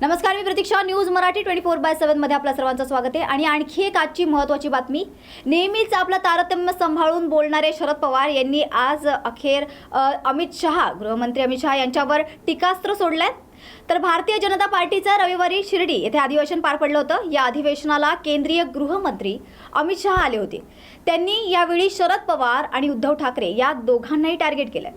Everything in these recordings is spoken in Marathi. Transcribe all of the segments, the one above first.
नमस्कार मी Pratiksha. News Marathi twenty four by सेव्हनमध्ये आपल्या सर्वांचं स्वागत आहे. आणि आणखी एक आजची महत्त्वाची बातमी. नेहमीच आपलं तारतम्य सांभाळून बोलणारे शरद पवार यांनी आज अखेर अमित शहा गृहमंत्री अमित शहा यांच्यावर टीकास्त्र सोडलंय. तर भारतीय जनता पार्टीचं रविवारी शिर्डी येथे अधिवेशन पार पडलं होतं. या अधिवेशनाला केंद्रीय गृहमंत्री अमित शहा आले होते. त्यांनी यावेळी शरद पवार आणि उद्धव ठाकरे या दोघांनाही टार्गेट केलंय.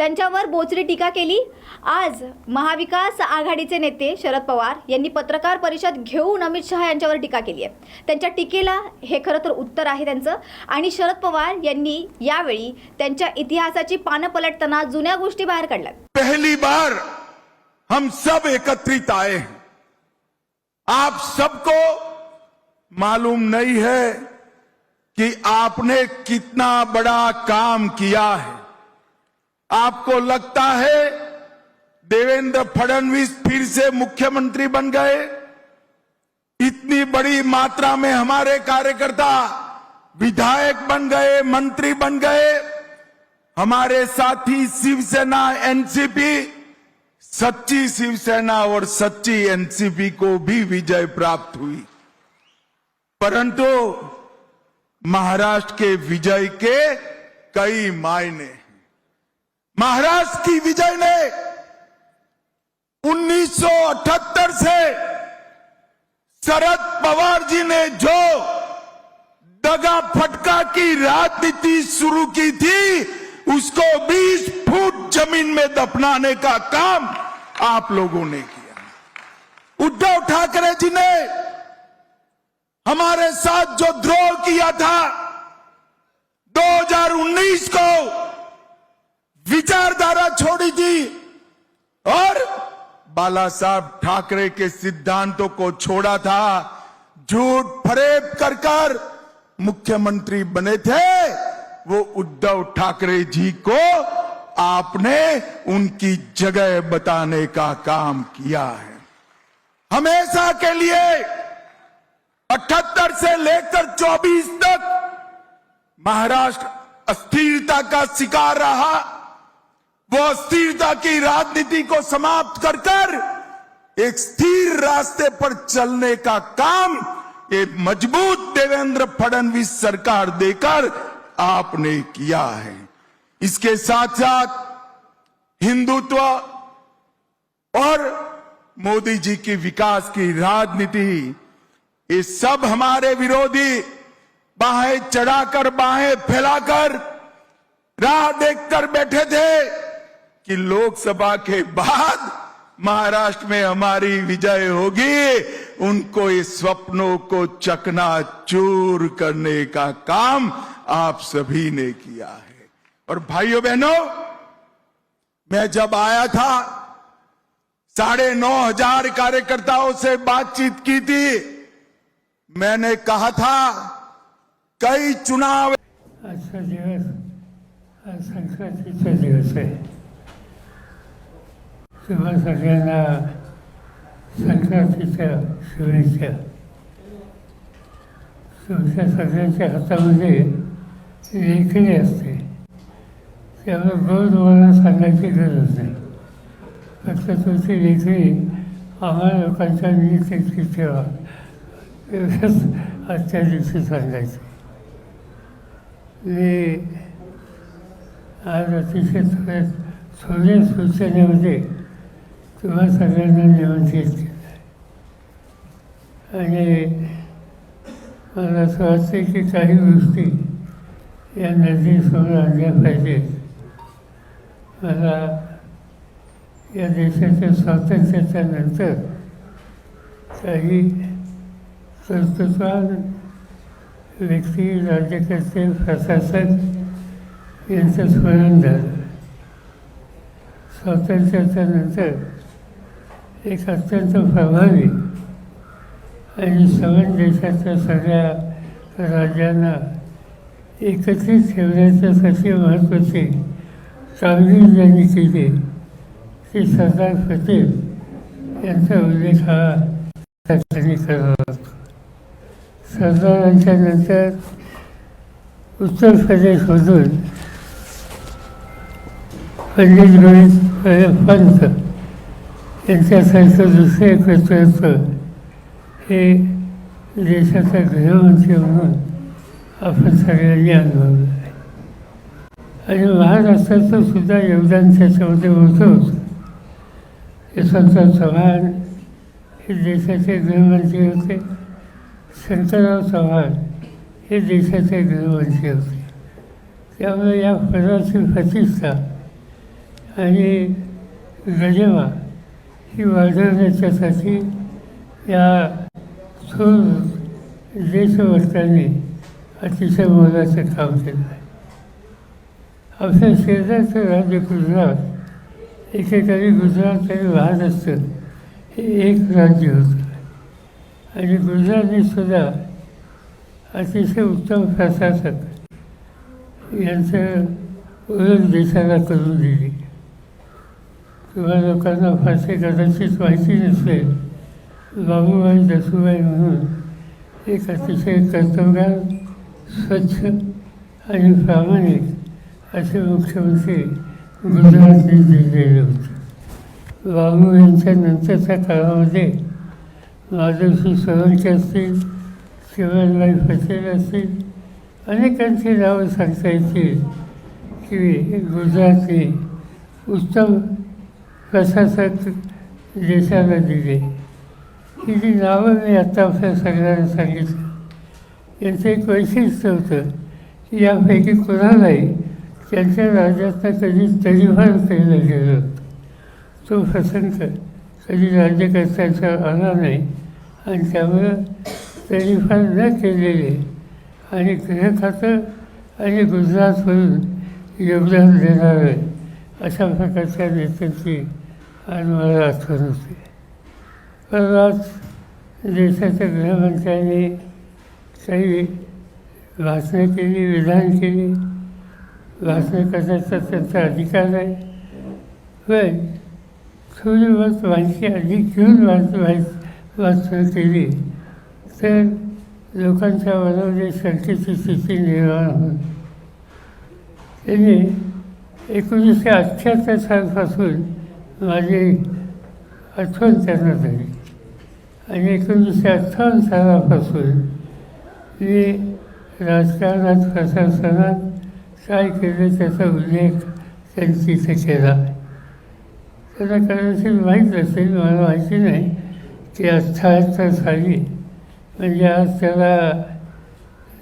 त्यांच्यावर बोचरी टीका केली. आज महाविकास आघाडीचे नेते शरद पवार यांनी पत्रकार परिषद घेऊन अमित शहा यांच्यावर टीका केली आहे. त्यांच्या टीकेला हे खरं तर उत्तर आहे त्यांचं. आणि शरद पवार यांनी यावेळी त्यांच्या इतिहासाची पानं पलटताना जुन्या गोष्टी बाहेर काढल्या पहिली बार हम सब एकत्रित आए आप सबको मालूम नहीं है कि आपने कितना बड़ा काम किया है। आपको लगता है देवेंद्र फडणवीस फिर से मुख्यमंत्री बन गए? इतनी बड़ी मात्रा में हमारे कार्यकर्ता विधायक बन गए, मंत्री बन गए। हमारे साथी शिवसेना, एनसीपी, सच्ची शिवसेना और सच्ची एनसीपी को भी विजय प्राप्त हुई। परंतु महाराष्ट्र के विजय के कई मायने महाराष्ट्र की विजय ने 1978 से शरद पवार जी ने जो दगा फटका की राजनीति शुरू की थी, उसको 20 फुट ज़मीन में दफनाने का काम आप लोगों ने किया। उद्धव ठाकरे जी ने हमारे साथ जो द्रोह किया था 2019 को विचारधारा छोड़ी थी और बाला साहब ठाकरे के सिद्धांतों को छोड़ा था। झूठ फरेब कर कर मुख्यमंत्री बने थे। वो उद्धव ठाकरे जी को आपने उनकी जगह बताने का काम किया है। हमेशा के लिए 78 से लेकर 24 तक महाराष्ट्र अस्थिरता का शिकार रहा। वो अस्थिरता की राजनीति को समाप्त कर कर एक स्थिर रास्ते पर चलने का काम एक मज़बूत देवेंद्र फडणवीस सरकार देकर आपने किया है। इसके साथ साथ हिंदुत्व और मोदी जी की विकास की राजनीति, ये सब हमारे विरोधी बाहें चढ़ाकर, बाहें फैलाकर राह देखकर बैठे थे। कि लोकसभा के बाद महाराष्ट्र में हमारी विजय होगी, उनको इस स्वप्नों को चकना चूर करने का काम आप सभी ने किया है। और भाइयों बहनों, मैं जब आया था, साढ़े नौ हज़ार कार्यकर्ताओं से बातचीत की थी, मैंने कहा था, कई चुनाव हा संक्रांतीचा दिवस आहे तेव्हा सगळ्यांना संक्रांतीच्या शुभेच्छा. तुमच्या सगळ्यांच्या हातामध्ये लेखणी असते. त्यामुळे रोज तुम्हाला सांगायची गरज नाही. फक्त तुमची लेखणी आम्हाला लोकांच्या निमित्ताची ठेवा. एवढंच आजच्या दिवशी सांगायचं. मी आज अतिशय थोड्या थोड्या सूचनेमध्ये तुम्हा सगळ्यांना निमंत्रित केलं आणि मला असं वाटते की काही गोष्टी या नदीसमोर आणल्या पाहिजेत. मला या देशाच्या स्वातंत्र्याच्या नंतर काही कर्तृत्वान व्यक्ती राज्यकर्ते प्रशासक यांचं स्मरण झालं. स्वातंत्र्याच्या नंतर एक अत्यंत प्रभावी आणि सगळ्या देशाच्या सगळ्या राज्यांना एकत्रित ठेवण्याच्यासाठी महत्त्वाची कामगिरी ज्यांनी केली. ती सरदार पटेल यांचा उल्लेख हा त्या ठिकाणी करावा सरदारांच्या नंतर उत्तर प्रदेशमधून पंडित गणित पंत त्यांच्यासारखं दुसरं एकत्र येतं हे देशाचा गृहमंत्री म्हणून आपण सगळ्यांनी अनुभवलं आहे आणि महाराष्ट्राचं सुद्धा योगदान त्याच्यामध्ये मोठं होतं यशवंतराव चव्हाण हे देशाचे गृहमंत्री होते शंकरराव चव्हाण हे देशाचे गृहमंत्री होते त्यामुळे या पदाची प्रतिष्ठा आणि गजेवा ही वाढवण्याच्यासाठी या थोर देशभक्तांनी अतिशय मोलाचं काम केलं आहे. आपल्या शेजारचं राज्य गुजरात एकेकाळी गुजरात आणि महाराष्ट्र हे एक राज्य होतं. आणि गुजरातने सुद्धा अतिशय उत्तम प्रशासक यांचं ओळख देशाला करून दिली. किंवा लोकांना फारसे कदाचित माहिती नसेल बाबूबाई दसुबाई म्हणून एक अतिशय कर्तव्यात स्वच्छ आणि प्रामाणिक असे मुख्यमंत्री गुजरातने दिलेले होते बाबू यांच्या नंतरच्या काळामध्ये माधवसिंग सोळंकी असतील शिवराजबाई पटेल असतील अनेकांची नावं सांगता येतील की गुजरातने उत्तम प्रशासक देशाला दिले. ही जी नावं मी आत्ता आपल्या सगळ्यांना सांगितलं. यांचं एक वैशिष्ट्य होतं की यापैकी कोणालाही त्यांच्या राज्यातनं कधी तरीफार केलं गेलं. होतं तो प्रसंग कधी राज्यकर्त्यांचा आला नाही आणि त्यामुळं तरीफार न केलेले आणि गृह खातं आणि गुजरातवरून योगदान देणारं अशा प्रकारच्या नेत्यांची आणि मला आठवण होते पण आज देशाच्या गृहमंत्र्यांनी काही भाषणं केली विधान केली भाषणं करण्याचा त्यांचा अधिकार आहे पण थोडी बस माहिती अधिक घेऊन वाच वाच वाचणं केली तर लोकांच्या मनामध्ये शंकेची स्थिती निर्माण होईल. त्यांनी एकोणीसशे अठ्ठ्याहत्तर सालपासून माझी आठवण त्यांना झाली. आणि एकोणीसशे अठ्ठावन्न सालापासून मी राजकारणात प्रशासनात काय केलं त्याचा उल्लेख त्यांनी तिथे केला. त्यांना कदाचित माहीत नसेल मला माहिती नाही की अठ्ठ्याहत्तर साली म्हणजे आज त्याला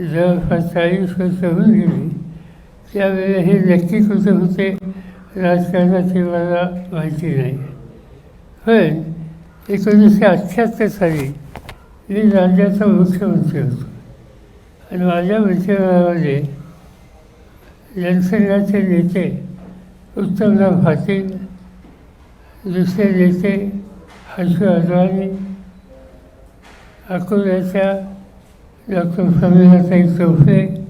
जवळपास चाळीस वर्ष होऊन गेली. त्यावेळी हे नक्की कुठे होते. राजकारणाची मला माहिती नाही. पण एकोणीसशे अठ्ठ्याहत्तर साली मी राज्याचा मुख्यमंत्री होतो. आणि माझ्या मंत्रिमंडळामध्ये जनसंघाचे नेते उत्तमराव पाटील दुसरे नेते हर्षू अडवाणी अकोल्याच्या डॉक्टर प्रमिलाताई चौफे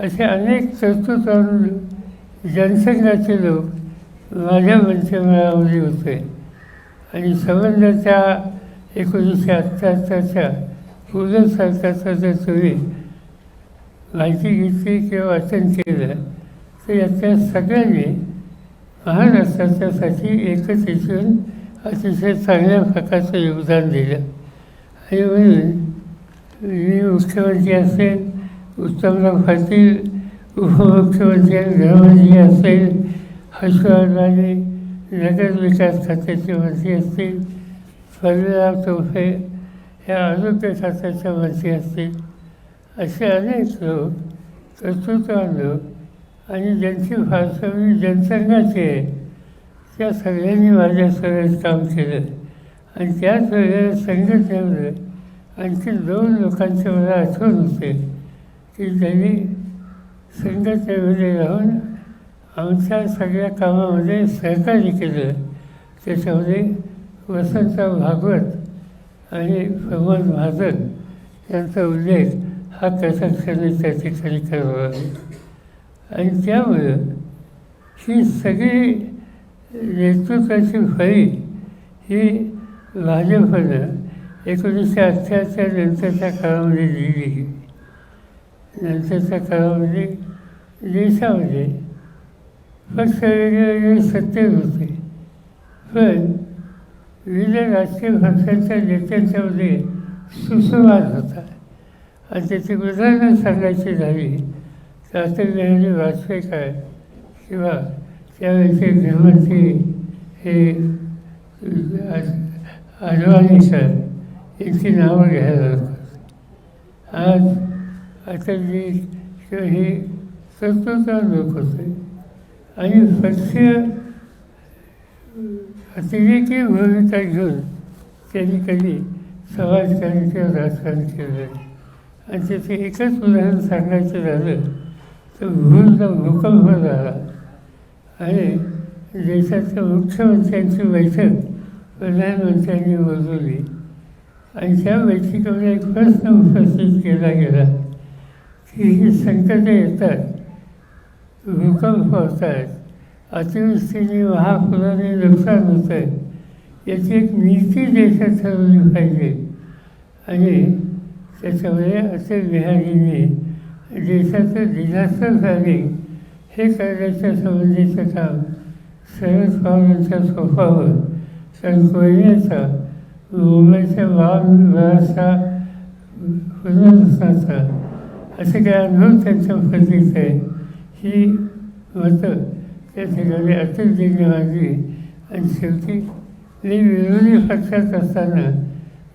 असे अनेक कर्तृत्वान जनसंघाचे लोक माझ्या मंत्रिमंडळामध्ये होते. आणि संबंधाच्या एकोणीसशे अठ्ठ्याहत्तरच्या पूर्ण सरकारचा जर तुम्ही माहिती घेतली किंवा वाचन केलं तर यातल्या सगळ्यांनी महाराष्ट्राच्यासाठी एकच येऊन अतिशय चांगल्या प्रकारचं योगदान दिलं. आणि म्हणून मी मुख्यमंत्री असेल उत्तमराव पाटील उपमुख्यमंत्री आणि गृहमंत्री असेल हर्षवर्धनाने नगर विकास खात्याचे मंत्री असतील फडणराव चौफे हे आरोग्य खात्याचे मंत्री असतील असे अनेक लोक कर्तृत्वान लोक आणि ज्यांची फारसवणी जनसंघाची आहे त्या सगळ्यांनी माझ्या सगळ्यात काम केलं. आणि त्याच वेळेला संघटनेमध्ये आणखी दोन लोकांचे मला आठवण होते की त्यांनी संघटनेमध्ये राहून आमच्या सगळ्या कामामध्ये सहकार्य केलं. त्याच्यामध्ये वसंतराव भागवत आणि प्रमोद महाजन यांचा उल्लेख हा कथाक्षणी त्या ठिकाणी करावा आहे. आणि त्यामुळं ही सगळी नेतृत्वाची फळी ही भाजपनं एकोणीसशे अठ्ठ्याहत्तर नंतरच्या काळामध्ये दिली. नंतरच्या काळामध्ये देशामध्ये पक्ष सत्य होते. पण विविध राजकीय पक्षांच्या नेत्यांच्यामध्ये सुसंवाद होता. आणि त्याची उदाहरणं सांगायची झाली तर अटल बिहारी वाजपेयी काय किंवा त्यावेळेचे गृहमंत्री हे अडवाणी सर यांची नावं घ्यायला लागतात आज अटलजी किंवा हे कर्तृत्व लोक होते आणि स्वच्छ अतिरेकी भूमिका घेऊन त्यांनी कधी समाजकारण किंवा राजकारण केलं आणि त्याचं एकच उदाहरण सांगायचं झालं तर भूलचा भूकंप झाला. आणि देशाच्या मुख्यमंत्र्यांची बैठक प्रधानमंत्र्यांनी बोलवली. आणि त्या बैठकीमध्ये एक प्रश्न उपस्थित केला गेला की ही संकटं येतात भूकंप आहेत. अतिवृष्टीने महापुराने नुकसान होत आहे याची एक नीती देशात ठरवली पाहिजे. आणि त्याच्यामुळे असे बिहारीने देशाचं डिझास्टर झाले हे करण्याच्या संबंधीचं काम शरद पवारांच्या सोपावर कारण कोयनेचा मुंबईच्या वाहन पुनर्वसनाचा असे काही अनुभव त्यांच्या पद्धतीत आहे ही मतं त्या ठिकाणी अटलजींनी मांडली आणि शेवटी मी विरोधी पक्षात असताना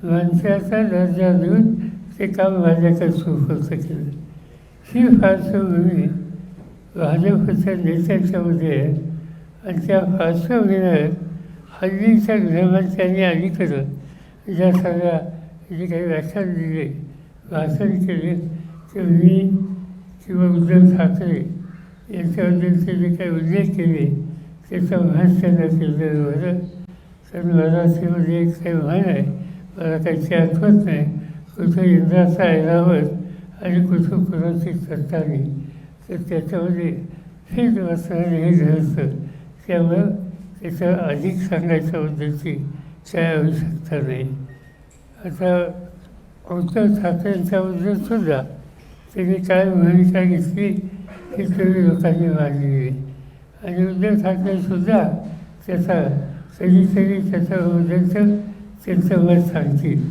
माणसाचा दर्जा देऊन ते काम माझ्याकडे सुपूर्द केलं. ही पार्श्वभूमी भाजपच्या नेत्यांच्यामध्ये आहे आणि त्या पार्श्वभूमीवर हल्लीच्या गृहमंत्र्यांनी अलीकडं ज्या सगळ्या जे काही व्याख्यान दिले भाषण केले ते मी किंवा उद्धव ठाकरे यांच्याबद्दलचे जे काही उल्लेख केले त्याचं भाष्यानं केलेलं होतं तर म्हणजे एक काही म्हण आहे मला काही आठवत नाही. कुठं इंद्राचा ऐरावत आणि कुठं कुणाची सत्तानी तर त्याच्यामध्ये हेच बसणारे हे घडतं त्यामुळं त्याचं अधिक सांगायच्या बद्दलची काही आवश्यकता नाही. आता उद्धव ठाकरेंच्याबद्दल सुद्धा त्यांनी काय भूमिका घेतली? ही सगळी लोकांनी मांडलेली आहे आणि उद्धव ठाकरेसुद्धा त्याचा कधीतरी उद्याचं त्यांचं मत सांगतील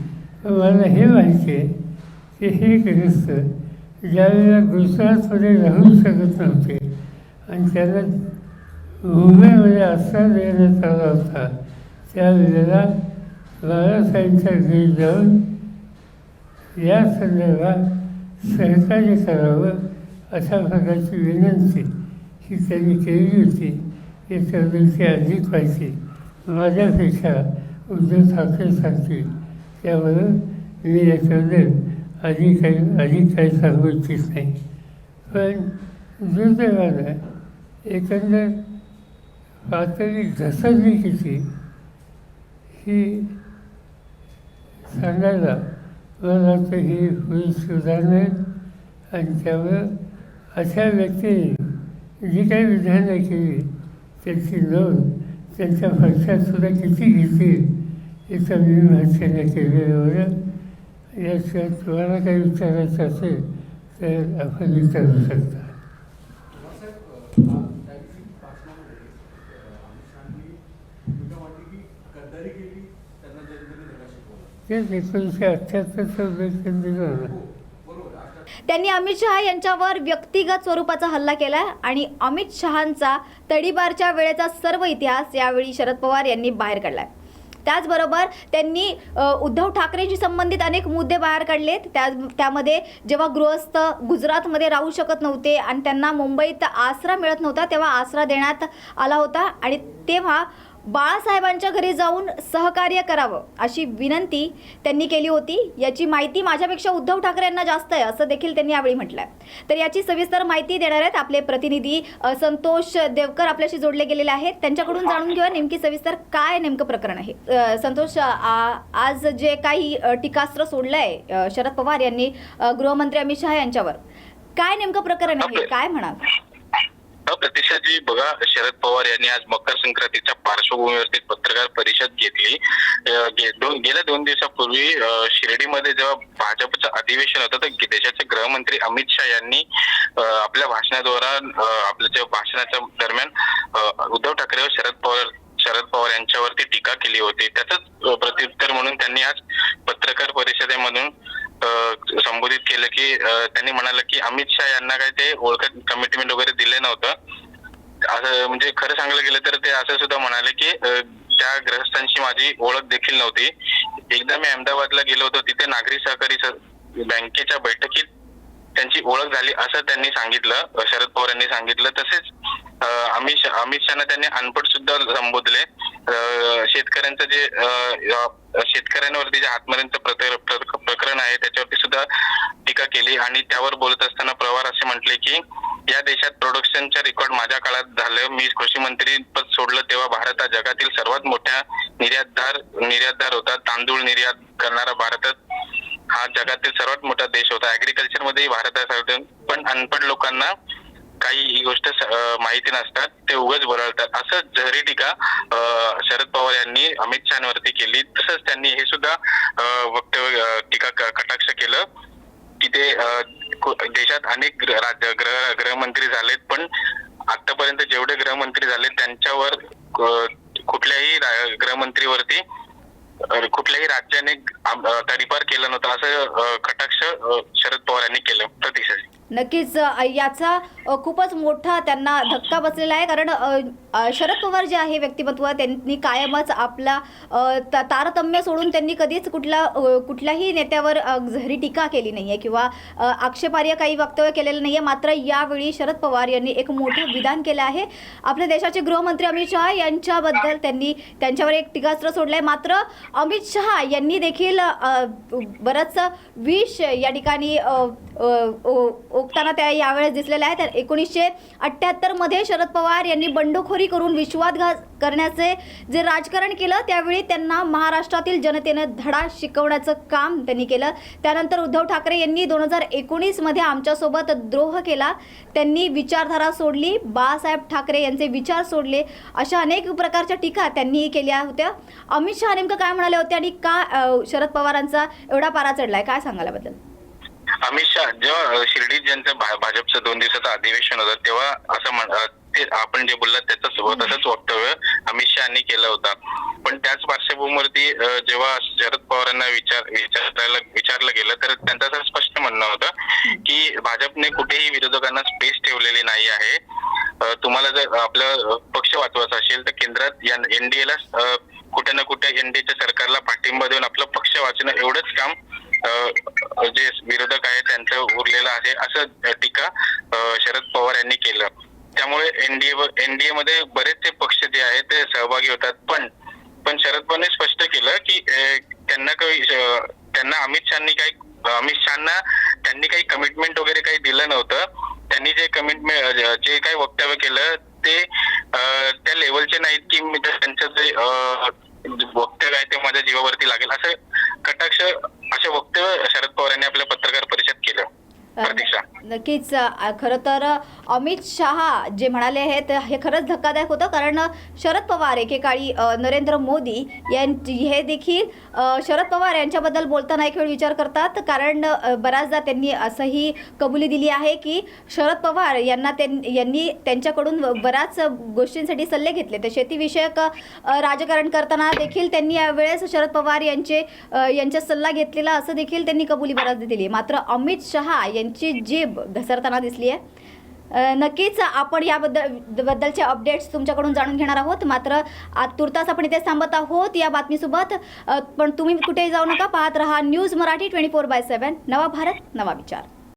पण मला हे माहिती आहे की हे ग्रस्त ज्यावेळेला गुजरातमध्ये राहू शकत नव्हते आणि त्याला मुंबईमध्ये आश्रय देण्यात आला होता त्यावेळेला बाळासाहेबांच्या घरी जाऊन या संदर्भात सहकार्य करावं अशा प्रकारची विनंती ही त्यांनी केली होती. याच्याबद्दलची अधिक पाहिजे माझ्यापेक्षा उद्धव ठाकरे सांगतील. त्यामुळं मी याच्याबद्दल अधिक काही अधिक काही सांगू इच्छित नाही. पण दुर्दैवानं एकंदर पातळी घसरली किती ही सांगायला मला वाटतं ही होईल सुधारणार आणि त्यामुळं अशा व्यक्तीने जी काही विधानं केली त्यांची नोंद त्यांच्या पक्षात सुद्धा किती घेतील याचं मी भाषेने केलेलं होतं याशिवाय तुम्हाला काही विचारायचं असेल तर आपण विचारू शकता. तेच एकोणीसशे अठ्ठ्याहत्तरचा उल्लेख त्यांनी दिला ना त्यांनी अमित शहा यांच्यावर व्यक्तिगत स्वरूपाचा हल्ला केला आणि अमित शहांचा तडीबारच्या वेळेचा सर्व इतिहास यावेळी शरद पवार यांनी बाहेर काढलाय. त्याचबरोबर त्यांनी उद्धव ठाकरेंशी संबंधित अनेक मुद्दे बाहेर काढलेत. त्या त्यामध्ये जेव्हा गृहस्थ गुजरातमध्ये राहू शकत नव्हते आणि त्यांना मुंबईत आसरा मिळत नव्हता तेव्हा आसरा देण्यात आला होता आणि तेव्हा बाळासाहेबांच्या घरी जाऊन सहकार्य करावं अशी विनंती त्यांनी केली होती. याची माहिती माझ्यापेक्षा उद्धव ठाकरे यांना जास्त आहे असं देखील त्यांनी यावेळी म्हटलंय. तर याची सविस्तर माहिती देणार आहेत आपले प्रतिनिधी संतोष देवकर आपल्याशी जोडले गेलेले आहेत. त्यांच्याकडून जाणून घेऊया नेमकी सविस्तर काय नेमकं प्रकरण आहे. संतोष आज जे काही टीकास्त्र सोडलंय शरद पवार यांनी गृहमंत्री अमित शहा यांच्यावर. काय नेमकं प्रकरण आहे? काय म्हणाल? अ, प्रतीक्षाजी बघा शरद पवार यांनी आज मकर संक्रांतीच्या पार्श्वभूमीवरती पत्रकार परिषद घेतली. गे- दोन गेल्या दोन दिवसापूर्वी शिर्डीमध्ये जेव्हा भाजपचं अधिवेशन होतं तर देशाचे गृहमंत्री अमित शहा यांनी आपल्या भाषणाद्वारा आपल्या जेव्हा भाषणाच्या दरम्यान उद्धव ठाकरे व शरद पवार शरद पवार यांच्यावरती टीका केली होती. त्याचंच प्रत्युत्तर म्हणून त्यांनी आज पत्रकार परिषदेमधून संबोधित केलं की त्यांनी म्हणालं की अमित शहा यांना काय ते ओळखत कमिटमेंट वगैरे दिले नव्हतं. असं म्हणजे खरं सांगायला गेलं तर ते असं सुद्धा म्हणाले की त्या ग्रहस्थांशी माझी ओळख देखील नव्हती. एकदा मी अहमदाबादला गेलो होतो तिथे नागरी सहकारी बँकेच्या बैठकीत त्यांची ओळख झाली असं त्यांनी सांगितलं शरद पवार यांनी सांगितलं. तसेच अमित शहा अमित शहाना त्यांनी अनपट सुद्धा संबोधले. शेतकऱ्यांचं जे शेतकऱ्यांवरती जे हातमारींचं प्रकरण आहे त्याच्यावरती सुद्धा टीका केली. आणि त्यावर बोलत असताना पवार असे म्हटले की या देशात प्रोडक्शनचा रेकॉर्ड माझ्या काळात झालं. मी कृषी मंत्री पद सोडलं तेव्हा भारत हा जगातील सर्वात मोठ्या निर्यातदार निर्यातदार होता. तांदूळ निर्यात करणारा भारतात हा जगातील सर्वात मोठा देश होता. अग्रिकल्चरमध्येही भारत सर्वात- पण अनपढ लोकांना काही ही गोष्ट माहिती नसतात ते उगाच बरळतात असं जहरी टीका शरद पवार यांनी अमित शहावरती केली तसंच त्यांनी हे सुद्धा वक्तव्य टीका कटाक्ष केलं की ते देशात अनेक राज्य ग्रह गृहमंत्री झालेत पण आतापर्यंत जेवढे गृहमंत्री झाले त्यांच्यावर कुठल्याही गृहमंत्रीवरती कुठल्याही राज्याने तडीपार केलं नव्हतं असं कटाक्ष शरद पवार यांनी केलं प्रतीक्षा नक्कीच याचा खूपच मोठा त्यांना धक्का बसलेला आहे. कारण शरद पवार जे आहे व्यक्तिमत्व त्यांनी कायमच आपला तारतम्य सोडून त्यांनी कधीच कुठला कुठल्याही नेत्यावर झरी टीका केली नाही आहे किंवा आक्षेपार्य आक्षेपार्ह काही वक्तव्य केलेलं नाही आहे मात्र यावेळी शरद पवार यांनी एक मोठं विधान केलं आहे. आपल्या देशाचे गृहमंत्री अमित शहा यांच्याबद्दल त्यांनी त्यांच्यावर एक टीकास्त्र सोडलं आहे मात्र अमित शहा यांनी देखील बरंच विष या ठिकाणी ओकताना त्या यावेळेस दिसलेल्या आहेत. एकोणीसशे अठ्ठ्याहत्तरमध्ये शरद पवार यांनी बंडखोरी करून विश्वासघात करण्याचे जे राजकारण केलं त्यावेळी त्यांना महाराष्ट्रातील जनतेनं धडा शिकवण्याचं काम त्यांनी केलं. त्यानंतर उद्धव ठाकरे यांनी दोन हजार एकोणीसमध्ये आमच्यासोबत द्रोह केला. त्यांनी विचारधारा सोडली. बाळासाहेब ठाकरे यांचे विचार सोडले. अशा अनेक प्रकारच्या टीका त्यांनी केल्या होत्या. अमित शहा नेमकं काय म्हणाले होते आणि का शरद पवारांचा एवढा पारा चढलाय? काय सांगायला बद्दल अमित शहा जेव्हा शिर्डीत ज्यांचं भाजपचं दोन दिवसाचं अधिवेशन होतं तेव्हा असं म्हण ते आपण जे बोललात त्याचं तसंच वक्तव्य अमित शहानी केलं होतं. पण त्याच पार्श्वभूमीवरती जेव्हा शरद पवारांना विचार विचारायला विचारलं गेलं तर त्यांचं असं स्पष्ट म्हणणं होतं की भाजपने कुठेही विरोधकांना स्पेस ठेवलेली नाही आहे. तुम्हाला जर आपलं पक्ष वाचवायचा असेल तर केंद्रात एनडीएला कुठे ना कुठे एनडीएच्या सरकारला पाठिंबा देऊन आपलं पक्ष वाचणं एवढंच काम जे विरोधक आहे त्यांचं उरलेलं आहे असं टीका शरद पवार यांनी केलं. त्यामुळे एनडीए एनडीए मध्ये बरेचसे पक्ष जे आहेत ते सहभागी होतात. पण पण शरद पवारने स्पष्ट केलं की त्यांना काही त्यांना अमित शहानी काही अमित शहाना त्यांनी काही कमिटमेंट वगैरे काही दिलं नव्हतं. त्यांनी जे कमिटमेंट जे काही वक्तव्य केलं ते त्या लेवलचे नाहीत की मी तर त्यांचं जे वक्तव्य आहे ते माझ्या जीवावरती लागेल. असं कटाक्ष असे वक्तव्य शरद पवार यांनी आपल्या पत्रकार परिषद नक्कीच खरं तर अमित शहा जे म्हणाले आहेत हे खरंच धक्कादायक होतं कारण शरद पवार एकेकाळी नरेंद्र मोदी यांची हे देखील शरद पवार यांच्याबद्दल बोलताना एक वेळ विचार करतात. कारण बऱ्याचदा त्यांनी असंही कबुली दिली आहे की शरद पवार यांना त्यां- यांनी त्यांच्याकडून बऱ्याच गोष्टींसाठी सल्ले घेतले. तर शेतीविषयक राजकारण करताना देखील त्यांनी यावेळेस शरद पवार यांचे यांचा सल्ला घेतलेला असं देखील त्यांनी कबुली बऱ्याचदा दिली. मात्र अमित शहा यांची जीभ घसरताना दिसली आहे. नक्कीच आपण याबद्दल बद्दलचे अपडेट्स तुमच्याकडून जाणून घेणार आहोत. मात्र तुर्तास आपण इथे थांबत आहोत या बातमीसोबत. पण तुम्ही कुठेही जाऊ नका. पाहत रहा news Marathi twenty four by seven नवा भारत नवा विचार.